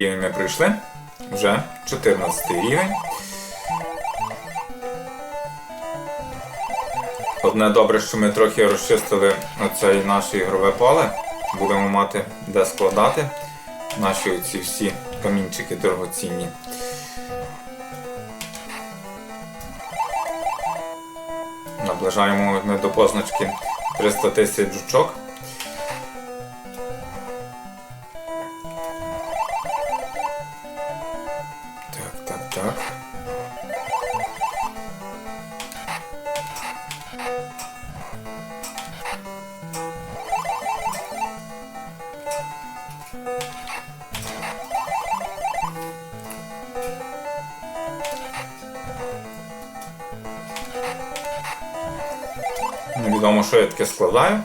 Рівень ми пройшли. Вже 14 рівень. Одне добре, що ми трохи розчистили оце наше ігрове поле. Будемо мати де складати наші оці всі камінчики дорогоцінні. Наближаємо ми до позначки 300 тисяч жучок. Так. Невідомо, що я таке складаю.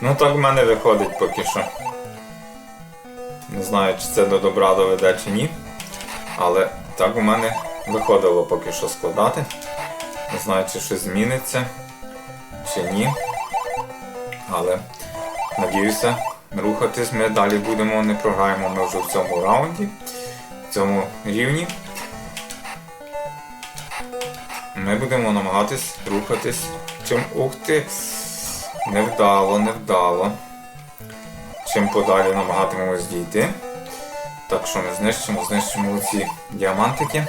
Ну так в мене виходить поки що. Не знаю, чи це до добра доведе чи ні. Але так у мене виходило поки що складати. Не знаю, чи щось зміниться, чи ні. Але надіюся, рухатись ми далі будемо, не програємо ми вже в цьому раунді, в цьому рівні. Ми будемо намагатись рухатись. Чим ух ти! Невдало, невдало. Чим подалі намагатимемось дійти. Так що ми знищимо, знищимо ці діамантики.